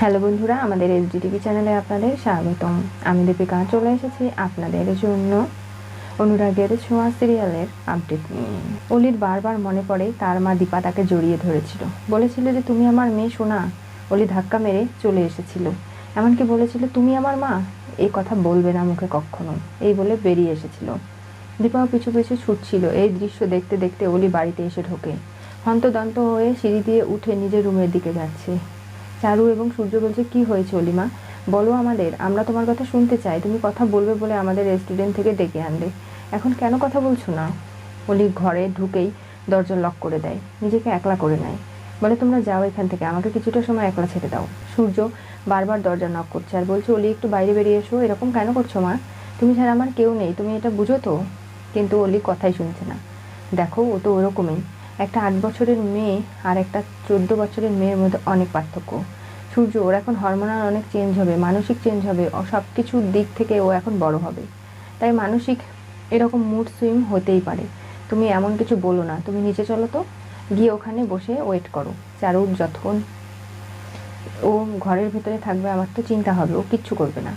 Hello বন্ধুরা, আমাদের SD TV চ্যানেলে আপনাদের স্বাগতম। আমি দীপিকা, চলে এসেছি আপনাদের জন্য অনুরাগের ছোঁয়া সিরিয়ালের আপডেট নিয়ে। অলির বারবার মনে পড়ে, তার মা দীপা তাকে জড়িয়ে ধরেছিল। বলেছিল যে, তুমি আমার মেয়ে শোনা অলি ধাক্কা মেরে চলে এসেছিল। এমনকি বলেছিল, তুমি আমার মা? এই কথা বলবে না মুখে কখনো। এই বলে বেরিয়ে এসেছিল। দীপাও পিছু পিছু ছুটছিল। এই দৃশ্য দেখতে দেখতে অলি বাড়িতে এসে ঢোকে। হন্তদন্ত হয়ে সিঁড়ি দিয়ে উঠে নিজের রুমের দিকে যাচ্ছে। চারু এবং সূর্য বলছে, কি হয়েছে অলিমা? বলো আমাদের, আমরা তোমার কথা শুনতে চাই। তুমি কথা বলবে বলে আমাদের রেস্টুরেন্ট থেকে ডেকে আনলে। এখন কেন কথা বলছো না? অলি ঘরে ঢুকেই দরজা লক করে দেয়, নিজেকে একলা করে নেয়। বলে, তোমরা যাও এখান থেকে, আমাকে কিছুটা সময় একলা ছেড়ে দাও। সূর্য বারবার দরজা নক করছে আর বলছে, অলি, একটু বাইরে বেরিয়ে এসো, এরকম কেন করছ মা? তুমি ছাড়া আমার কেউ নেই, তুমি এটা বুঝো তো? কিন্তু অলি কথাই শুনছে না। দেখো, ও তো ওরকমই। একটা আট বছরের মেয়ে আর একটা চোদ্দ বছরের মেয়ের মধ্যে অনেক পার্থক্য। সূর্য, ওর এখন হরমোনাল অনেক চেঞ্জ হবে, মানসিক চেঞ্জ হবে, ও সব কিছুর দিক থেকে ও এখন বড় হবে। তাই মানসিক এরকম মুড সুইম হতেই পারে। তুমি এমন কিছু বলো না, তুমি নিচে চলো তো, গিয়ে ওখানে বসে ওয়েট করো। চারুর যতক্ষণ ও ঘরের ভেতরে থাকবে, আমার তো চিন্তা হবে, ও কিচ্ছু করবে না।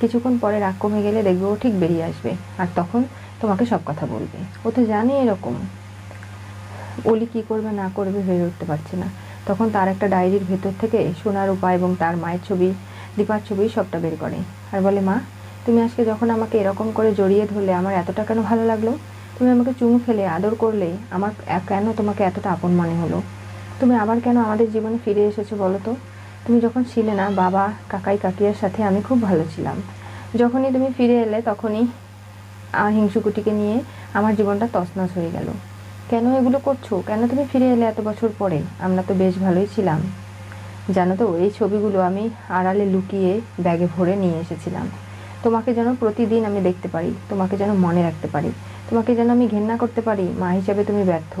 কিছুক্ষণ পরে রাগ কমে গেলে দেখবে ও ঠিক বেরিয়ে আসবে। আর তখন তোমাকে সব কথা বলবে। ও তো জানে এরকম। অলি কি করবে, না করবে হয়ে উঠতে পারছে না। তখন তার একটা ডায়েরির ভেতর থেকে সোনার উপা এবং তার মায়ের ছবি, দীপার ছবি সবটা বের করে আর বলে, মা, তুমি আজকে যখন আমাকে এরকম করে জড়িয়ে ধরলে, আমার এতটা কেন ভালো লাগল? তুমি আমাকে চুমু ফেলে আদর করলে, আমার কেন তোমাকে এতটা আপন মনে হলো? তুমি আবার কেন আমাদের জীবনে ফিরে এসেছ বলো তো? তুমি যখন ছিলে না, বাবা, কাকাই, কাকিয়ার সাথে আমি খুব ভালো ছিলাম। যখনই তুমি ফিরে এলে, তখনই হিংসুকুটিকে নিয়ে আমার জীবনটা তছনছ হয়ে গেল। কেন এগুলো করছ? কেন তুমি ফিরে এলে এত বছর পরে? আমরা তো বেশ ভালোই ছিলাম। জানো তো, এই ছবিগুলো আমি আড়ালে লুকিয়ে ব্যাগে ভরে নিয়ে এসেছিলাম। তোমাকে যেন প্রতিদিন আমি দেখতে পারি, তোমাকে যেন মনে রাখতে পারি, তোমাকে যেন আমি ঘেন্না করতে পারি, মা হিসাবে তুমি ব্যর্থ।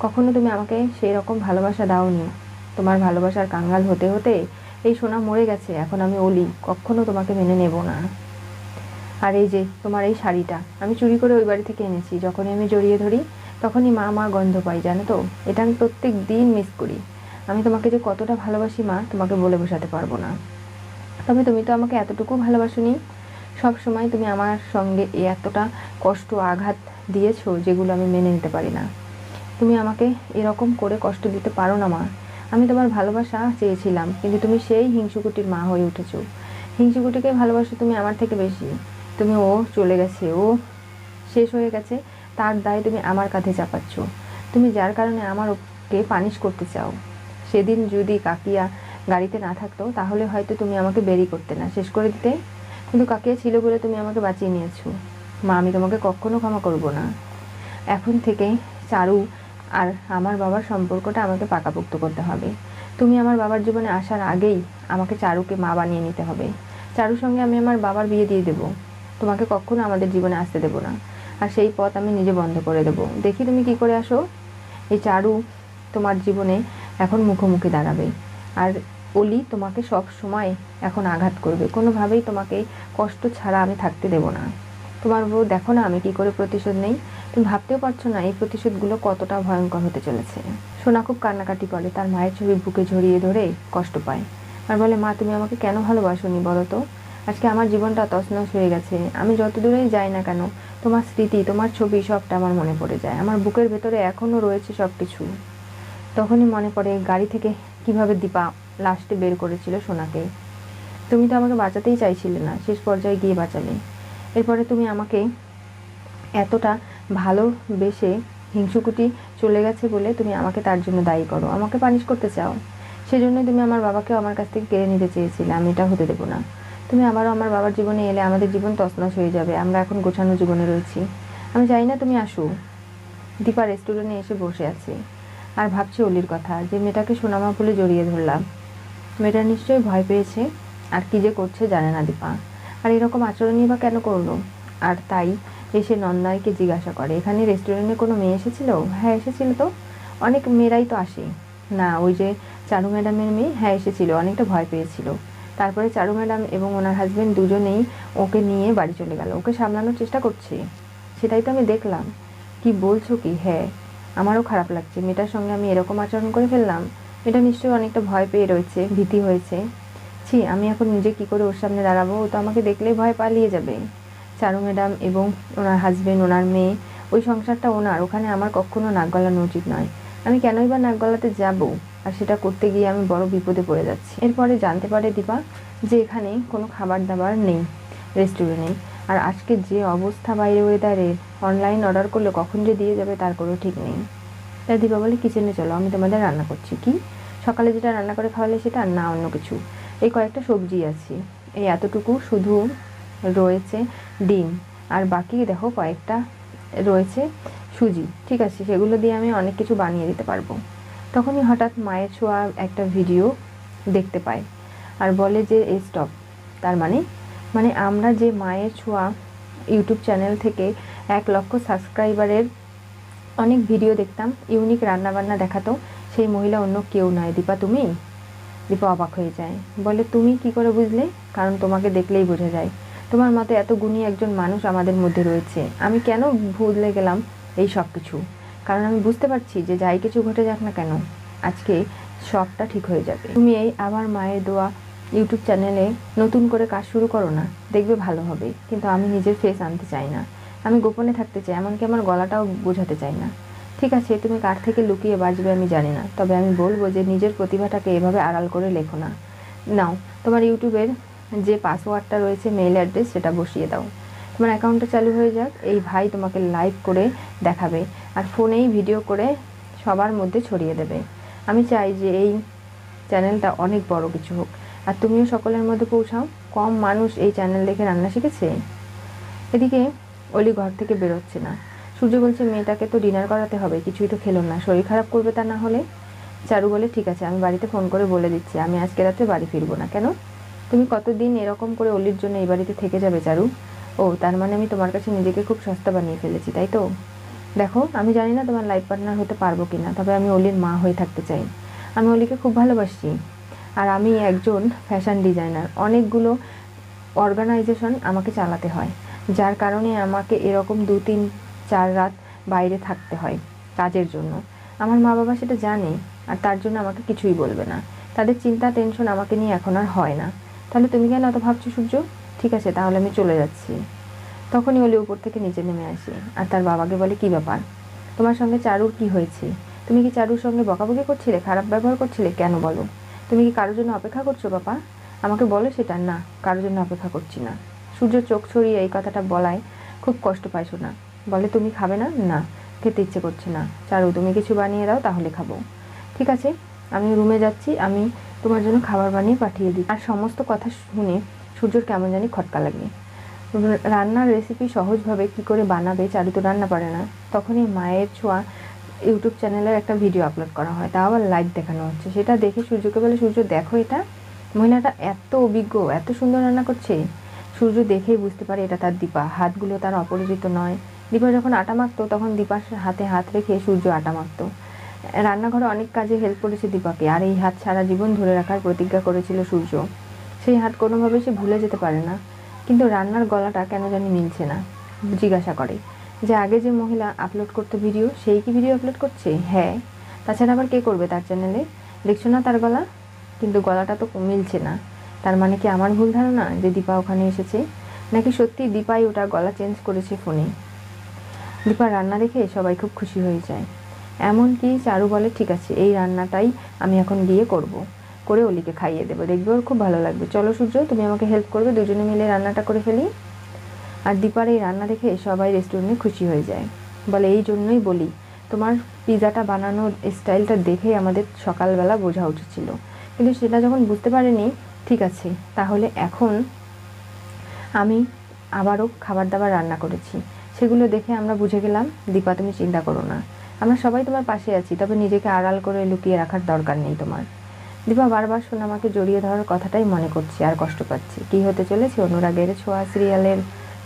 কখনো তুমি আমাকে সেই রকম ভালোবাসা দাওনি। তোমার ভালোবাসার কাঙ্গাল হতে হতে এই সোনা মরে গেছে, এখন আমি অলি, কখনো তোমাকে মেনে নেব না। আর এই যে, তোমার এই শাড়িটা, আমি চুরি করে ওই বাড়ি থেকে এনেছি, যখনই আমি জড়িয়ে ধরি তখনই মা মা গন্ধ পাই জানো তো? এটা আমি প্রত্যেক দিন মিস করি। আমি তোমাকে যে কতটা ভালোবাসি মা, তোমাকে বলে বোঝাতে পারব না। তবে তুমি তো আমাকে এতটুকু ভালোবাসোনি। সব সময় তুমি আমার সঙ্গে এতটা কষ্ট, আঘাত দিয়েছ যেগুলো আমি মেনে নিতে পারি না। তুমি আমাকে এরকম করে কষ্ট দিতে পারো না মা। আমি তোমার ভালোবাসা চেয়েছিলাম, কিন্তু তুমি সেই হিংসুকুটির মা হয়ে উঠেছো। হিংসুকুটিকে ভালোবাসো তুমি আমার থেকে বেশি। তুমি ও চলে গেছে, ও শেষ হয়ে গেছে। তার দায় তুমি আমার কাঁধে চাপাচ্ছ। তুমি যার কারণে আমার ওকে পানিশ করতে চাও। সেদিন যদি কাকিয়া গাড়িতে না থাকতো, তাহলে হয়তো তুমি আমাকে বেরি করতে না। শেষ করে দিতে। কিন্তু কাকিয়া ছিল বলে তুমি আমাকে বাঁচিয়ে নিয়েছো। মা, আমি তোমাকে কখনো ক্ষমা করব না। এখন থেকে চারু আর আমার বাবার সম্পর্কটা আমাকে পাকাপোক্ত করতে হবে। তুমি আমার বাবার জীবনে আসার আগেই আমাকে চারুকে মা বানিয়ে নিতে হবে। চারুর সঙ্গে আমি আমার বাবার বিয়ে দিয়ে দেবো। তোমাকে কখনো আমাদের জীবনে আসতে দেবো না। আর সেই পথ আমি নিজে বন্ধ করে দেবো। দেখি তুমি কি করে আসো। এই চারু তোমার জীবনে এখন মুখোমুখি দাঁড়াবে। আর অলি তোমাকে সব সময় এখন আঘাত করবে। কোনোভাবেই তোমাকে কষ্ট ছাড়া আমি থাকতে দেবো না। তোমার বউ, দেখো না আমি কি করে প্রতিশোধ নেই। তুমি ভাবতেও পারছ না এই প্রতিশোধগুলো কতটা ভয়ঙ্কর হতে চলেছে। সোনা খুব কান্নাকাটি করে। তার মায়ের ছবি বুকে ঝরিয়ে ধরে কষ্ট পায়। আর বলে, মা, তুমি আমাকে কেন ভালোবাসো নি বলো তো? আজকে আমার জীবনটা তছনছ হয়ে গেছে। আমি যত দূরেই যাই না কেন, তোমার স্মৃতি, তোমার ছবি সবটা আমার মনে পড়ে যায়। আমার বুকের ভেতরে এখনও রয়েছে সব কিছু তখনই মনে পড়ে গাড়ি থেকে কীভাবে দীপা লাস্টে বের করেছিল সোনাকে। তুমি তো আমাকে বাঁচাতেই চাইছিলে না, শেষ পর্যায়ে গিয়ে বাঁচালে। এরপরে তুমি আমাকে এতটা ভালোবেসে হিংসুকুটি চলে গেছে বলে তুমি আমাকে তার জন্য দায়ী করো। আমাকে পানিশ করতে চাও। সেজন্যই তুমি আমার বাবাকেও আমার কাছ থেকে কেড়ে নিতে চেয়েছিলে। আমি এটা হতে দেবো না। তুমি আবারও আমার বাবার জীবনে এলে আমাদের জীবন তছনছ হয়ে যাবে। আমরা এখন গোছানো জীবনে রয়েছি। আমি চাই না তুমি আসো। দীপা রেস্টুরেন্টে এসে বসে আছে। আর ভাবছে অলির কথা, যে মেয়েটাকে সোনামা বলে জড়িয়ে ধরলাম। মেয়েটা নিশ্চয়ই ভয় পেয়েছে। আর কি যে করছে জানে না দীপা। আর এরকম আচরণই বা কেন করল? আর তাই এসে নন্দাইকে জিজ্ঞাসা করে, এখানে রেস্টুরেন্টে কোনো মেয়ে এসেছিল? হ্যাঁ এসেছিল তো। অনেক মেয়েরাই তো আসে। না, ওই যে চারু ম্যাডামের মেয়ে? হ্যাঁ এসেছিল। অনেকটা ভয় পেয়েছিল। তারপরে চারু ম্যাডাম এবং ওনার হাজব্যান্ড দুজনেই ওকে নিয়ে বাড়ি চলে গেল। ওকে সামলানোর চেষ্টা করছে, সেটাই তো আমি দেখলাম। কি বলছো কি? হ্যাঁ আমারও খারাপ লাগছে। মেয়েটার সঙ্গে আমি এরকম আচরণ করে ফেললাম, মেয়েটা নিশ্চয়ই অনেকটা ভয় পেয়ে রয়েছে, ভীতি হয়েছে। ছি, আমি এখন নিজে কি করে ওর সামনে দাঁড়াবো? ও তো আমাকে দেখলেই ভয় পালিয়ে যাবে। চারু ম্যাডাম এবং ওনার হাজবেন্ড ওনার মেয়ে, ওই সংসারটা ওনার। ওখানে আমার কখনো নাক গলানো উচিত নয়। আমি কেনই বা নাক গলাতে যাব? আর সেটা করতে গিয়ে আমি বড় বিপদে পড়ে যাচ্ছি। এরপরে জানতে পারে দীপা যে এখানে কোনো খাবার দাবার নেই। রেস্টুরেন্টে আর আজকে যে অবস্থা বাইরে ওয়েদারে অনলাইন অর্ডার করলে কখন যে দিয়ে যাবে তার কোনো ঠিক নেই। তাই দীপা বলে, কিচেনে চলো, আমি তোমাদের রান্না করছি। কি? সকালে যেটা রান্না করে খাওয়ালে সেটা? আর না, অন্য কিছু। এই কয়েকটা সবজি আছে। এই এতটুকু শুধু রয়েছে ডিম। আর বাকি দেখো কয়েকটা রয়েছে সুজি, ঠিক আছে? সেগুলো দিয়ে আমি অনেক কিছু বানিয়ে দিতে পারব। তখনই হঠাৎ মায়ের ছোঁয়া একটা ভিডিও দেখতে পাই আর বলে যে, এই স্টপ তার মানে মানে আমরা যে মায়ের ছোঁয়া ইউটিউব চ্যানেল থেকে এক লক্ষ সাবস্ক্রাইবারের অনেক ভিডিও দেখতাম, ইউনিক রান্নাবান্না দেখাতো, সেই মহিলা অন্য কেউ নয়। দীপা, তুমি? দীপা অবাক হয়ে যায়। বলে, তুমি কি করে বুঝলে? কারণ তোমাকে দেখলেই বোঝা যায়। তোমার মতো এত গুণী একজন মানুষ আমাদের মধ্যে রয়েছে? আমি কেন ভুলে গেলাম এই সব কিছু কারণ আমি বুঝতে পারছি যে যাই কিছু ঘটে যাক না কেন, আজকে সবটা ঠিক হয়ে যাবে। তুমি এই আবার মায়ের দোয়া ইউটিউব চ্যানেলে নতুন করে কাজ শুরু করো না, দেখবে ভালো হবে। কিন্তু আমি নিজের ফেস আনতে চাই না। আমি গোপনে থাকতে চাই, এমনকি আমার গলাটাও বোঝাতে চাই না। ঠিক আছে, তুমি কার থেকে লুকিয়ে বাঁচবে আমি জানি না। তবে আমি বলব যে নিজের প্রতিভাটাকে এভাবে আড়াল করে লেখো না। নাও, তোমার ইউটিউবের যে পাসওয়ার্ডটা রয়েছে মেইল অ্যাড্রেস সেটা বসিয়ে দাও। তোমার অ্যাকাউন্টটা চালু হয়ে যাক, এই ভাই তোমাকে লাইভ করে দেখাবে আর ফোনেই ভিডিও করে সবার মধ্যে ছড়িয়ে দেবে। আমি চাই যে এই চ্যানেলটা অনেক বড় কিছু হোক। আর তুমিও সকলের মধ্যে পৌঁছাও, কম মানুষ এই চ্যানেল দেখে রান্না শিখেছে? এদিকে অলি ঘর থেকে বেরোচ্ছে না। সূর্য বলছে, মেয়েটাকে তো ডিনার করাতে হবে, কিছুই তো খেলো না, শরীর খারাপ করবে তা না হলে? চারু বলে, ঠিক আছে, আমি বাড়িতে ফোন করে বলে দিচ্ছি, আমি আজকে রাতে বাড়ি ফিরবো না, কেন? তুমি কতদিন এরকম করে অলির জন্য এই বাড়িতে থেকে যাবে, চারু? ও, তার মানে আমি তোমার কাছে নিজেকে খুব সস্তা বানিয়ে ফেলেছি, তাই তো? দেখো, আমি জানি না তোমার লাইফ পার্টনার হতে পারব কি না তবে আমি অলির মা হয়ে থাকতে চাই। আমি অলিকে খুব ভালোবাসি। আর আমি একজন ফ্যাশন ডিজাইনার অনেকগুলো অর্গানাইজেশন আমাকে চালাতে হয়, যার কারণে আমাকে এরকম দু, তিন, চার রাত বাইরে থাকতে হয় কাজের জন্য। আমার মা বাবা সেটা জানে, আর তার জন্য আমাকে কিছুই বলবে না। তাদের চিন্তা টেনশন আমাকে নিয়ে এখন আর হয় না। তাহলে তুমি কেন অত ভাবছ সূর্য? ঠিক আছে, তাহলে আমি চলে যাচ্ছি। তখনই অলি উপর থেকে নিচে নেমে আসে। আর তার বাবাকে বলে, কি ব্যাপার? তোমার সঙ্গে চারুর কি হয়েছে? তুমি কি চারুর সঙ্গে বকাবকি করছিলে, খারাপ ব্যবহার করছিলে? কেন বলো? তুমি কি কারোর জন্য অপেক্ষা করছ, বাবা? আমাকে বলো সেটা না, কারোর জন্য অপেক্ষা করছি না। সূর্য চোখ ছড়িয়ে এই কথাটা বলায় খুব কষ্ট পাইছো না বলে, তুমি খাবে না? না, খেতে ইচ্ছে করছে না। চারু, তুমি কিছু বানিয়ে দাও, তাহলে খাব। ঠিক আছে, আমি রুমে যাচ্ছি, আমি তোমার জন্য খাবার বানিয়ে পাঠিয়ে দিই। আর সমস্ত কথা শুনে সূর্যর কেমন জানি খটকা লাগে। রান্নার রেসিপি সহজভাবে কি করে বানাবে চারু তো রান্না পারে না। তখনই মায়ের ছোঁয়া ইউটিউব চ্যানেলের একটা ভিডিও আপলোড করা হয়। তা আবার লাইভ দেখানো হচ্ছে। সেটা দেখে সূর্যকে বলে, সূর্য, দেখো এটা। মহিলাটা এত অভিজ্ঞ, এত সুন্দর রান্না করছে। সূর্য দেখেই বুঝতে পারে এটা তার দীপা। হাতগুলো তার অপরিচিত নয়। দীপা যখন আটা মাখতো, তখন দীপার হাতে হাত রেখে সূর্য আটা মাখতো। রান্নাঘরে অনেক কাজে হেল্প করেছে দীপাকে, আর এই হাত সারা জীবন ধরে রাখার প্রতিজ্ঞা করেছিল সূর্য। সেই হাত কোনোভাবে সে ভুলে যেতে পারে না, কিন্তু রান্নার গলাটা কেন জানি মিলছে না, জিজ্ঞাসা করে। যে আগে যে মহিলা আপলোড করতো ভিডিও সেই কি ভিডিও আপলোড করছে? হ্যাঁ। তাছাড়া আবার কে করবে তার চ্যানেলে দেখছ না তার গলা? কিন্তু গলাটা তো মিলছে না। তার মানে কি আমার ভুল ধারণা যে দীপা ওখানে এসেছে? নাকি সত্যি দীপাই ওটা গলা চেঞ্জ করেছে ফোনে দীপার রান্না দেখে সবাই খুব খুশি হয়ে যায়। এমনকি চারু বলে, ঠিক আছে, এই রান্নাটাই আমি এখন গিয়ে করব। করে অলিকে খাইয়ে দেবো। দেখবে ওর খুব ভালো লাগবে। চলো সূর্য, তুমি আমাকে হেল্প করবে, দুজনে মিলে রান্নাটা করে ফেলি। আর দীপার এই রান্না দেখে সবাই রেস্টুরেন্টে খুশি হয়ে যায়। বলে, এই জন্যই বলি, তোমার পিৎজাটা বানানোর স্টাইলটা দেখেই আমাদের সকালবেলা বোঝা উচিত ছিল। কিন্তু সেটা যখন বুঝতে পারিনি, ঠিক আছে, তাহলে এখন আমি আবারও খাবার দাবার রান্না করেছি। সেগুলো দেখে আমরা বুঝে গেলাম, দীপা, তুমি চিন্তা করো না। আমরা সবাই তোমার পাশে আছি, তবে নিজেকে আড়াল করে লুকিয়ে রাখার দরকার নেই তোমার। দীপা বারবার শোনা আমাকে জড়িয়ে ধরার কথাটাই মনে করছি আর কষ্ট পাচ্ছি। কি হতে চলেছে? অনুরাগের ছোঁয়া সিরিয়ালের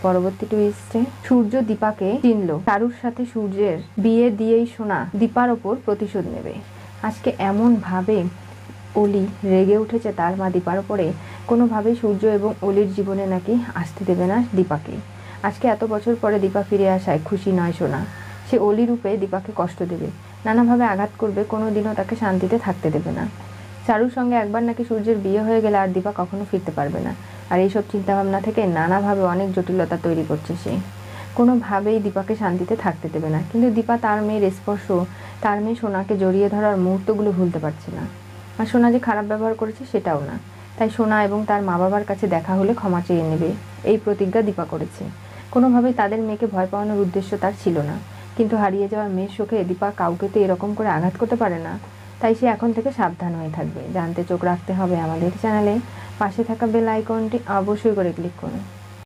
পরবর্তী টুইস্টে সূর্য দীপাকে চিনল। তারুর সাথে সূর্যের বিয়ে দিয়েই শোনা দীপার ওপর প্রতিশোধ নেবে। আজকে এমন ভাবে অলি রেগে উঠেছে তার মা দীপার ওপরে, কোনোভাবেই সূর্য এবং অলির জীবনে নাকি আসতে দেবে না দীপাকে। আজকে এত বছর পরে দীপা ফিরে আসায় খুশি নয় শোনা সে অলি রূপে দীপাকে কষ্ট দেবে। নানাভাবে আঘাত করবে কোনো দিনও তাকে শান্তিতে থাকতে দেবে না। চারুর সঙ্গে একবার নাকি সূর্যের বিয়ে হয়ে গেলে আর দীপা কখনো ফিরতে পারবে না। আর এইসব চিন্তাভাবনা থেকে নানাভাবে অনেক জটিলতা তৈরি করছে সে। কোনোভাবেই দীপাকে শান্তিতে থাকতে দেবে না। কিন্তু দীপা তার মেয়ের স্পর্শ, তার মেয়ে সোনাকে জড়িয়ে ধরার মুহূর্তগুলো ভুলতে পারছে না। আর সোনা যে খারাপ ব্যবহার করেছে সেটাও না। তাই সোনা এবং তার মা বাবার কাছে দেখা হলে ক্ষমা চেয়ে নেবে। এই প্রতিজ্ঞা দীপা করেছে। কোনোভাবেই তাদের মেয়েকে ভয় পাওয়ানোর উদ্দেশ্য তার ছিল না। কিন্তু হারিয়ে যাওয়ার মেয়ের চোখে দীপা কাউকে তো এরকম করে আঘাত করতে পারে না। তাই সে এখন থেকে সাবধান হয়ে থাকবে। জানতে চোখ রাখতে হবে আমাদের চ্যানেলে। পাশে থাকা বেল আইকনটি অবশ্যই করে ক্লিক করুন।